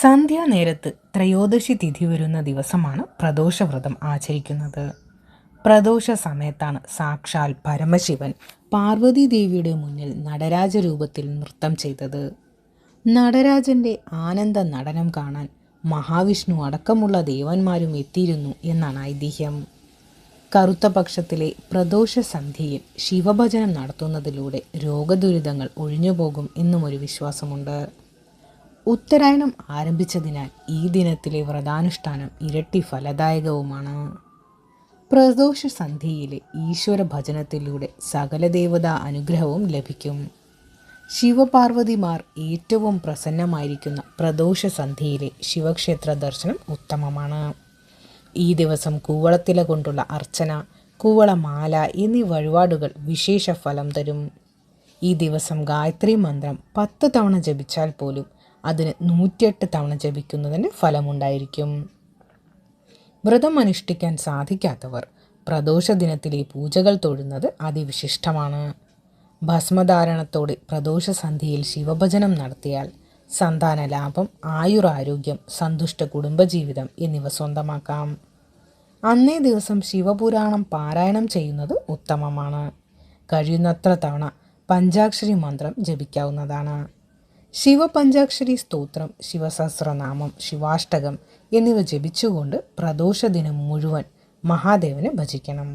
സന്ധ്യാനേരത്ത് ത്രയോദശി തിഥി വരുന്ന ദിവസമാണ് പ്രദോഷവ്രതം ആചരിക്കുന്നത്. പ്രദോഷ സമയത്താണ് സാക്ഷാൽ പരമശിവൻ പാർവതി ദേവിയുടെ മുന്നിൽ നടരാജ രൂപത്തിൽ നൃത്തം ചെയ്തത്. നടരാജന്റെ ആനന്ദ നടനം കാണാൻ മഹാവിഷ്ണു അടക്കമുള്ള ദേവന്മാരും എത്തിയിരുന്നു എന്നാണ് ഐതിഹ്യം. കറുത്ത പക്ഷത്തിലെ പ്രദോഷ സന്ധ്യയിൽ ശിവഭജനം നടത്തുന്നതിലൂടെ രോഗദുരിതങ്ങൾ ഒഴിഞ്ഞുപോകും എന്നും ഒരു വിശ്വാസമുണ്ട്. ഉത്തരായണം ആരംഭിച്ചതിനാൽ ഈ ദിനത്തിലെ വ്രതാനുഷ്ഠാനം ഇരട്ടി ഫലദായകവുമാണ്. പ്രദോഷ സന്ധ്യയിലെ ഈശ്വര ഭജനത്തിലൂടെ സകല ദേവതാ അനുഗ്രഹവും ലഭിക്കും. ശിവപാർവതിമാർ ഏറ്റവും പ്രസന്നമായിരിക്കുന്ന പ്രദോഷ സന്ധ്യയിലെ ശിവക്ഷേത്ര ദർശനം ഉത്തമമാണ്. ഈ ദിവസം കൂവളത്തില കൊണ്ടുള്ള അർച്ചന കൂവളമാല എന്നീ വഴിപാടുകൾ വിശേഷ ഫലം തരും. ഈ ദിവസം ഗായത്രി മന്ത്രം പത്ത് തവണ ജപിച്ചാൽ പോലും അതിന് നൂറ്റിയെട്ട് തവണ ജപിക്കുന്നതിന് ഫലമുണ്ടായിരിക്കും. വ്രതം അനുഷ്ഠിക്കാൻ സാധിക്കാത്തവർ പ്രദോഷ ദിനത്തിലെ പൂജകൾ തൊഴുന്നത് അതിവിശിഷ്ടമാണ്. ഭസ്മധാരണത്തോടെ പ്രദോഷ സന്ധ്യയിൽ ശിവഭജനം നടത്തിയാൽ സന്താന ലാഭം ആയുരാരോഗ്യം സന്തുഷ്ട കുടുംബജീവിതം എന്നിവ സ്വന്തമാക്കാം. അന്നേ ദിവസം ശിവപുരാണം പാരായണം ചെയ്യുന്നത് ഉത്തമമാണ്. കഴിയുന്നത്ര തവണ പഞ്ചാക്ഷരി മന്ത്രം ജപിക്കാവുന്നതാണ്. ശിവപഞ്ചാക്ഷരി സ്തോത്രം ശിവസഹസ്രനാമം ശിവാഷ്ടകം എന്നിവ ജപിച്ചുകൊണ്ട് പ്രദോഷ ദിനം മുഴുവൻ മഹാദേവനെ ഭജിക്കണം.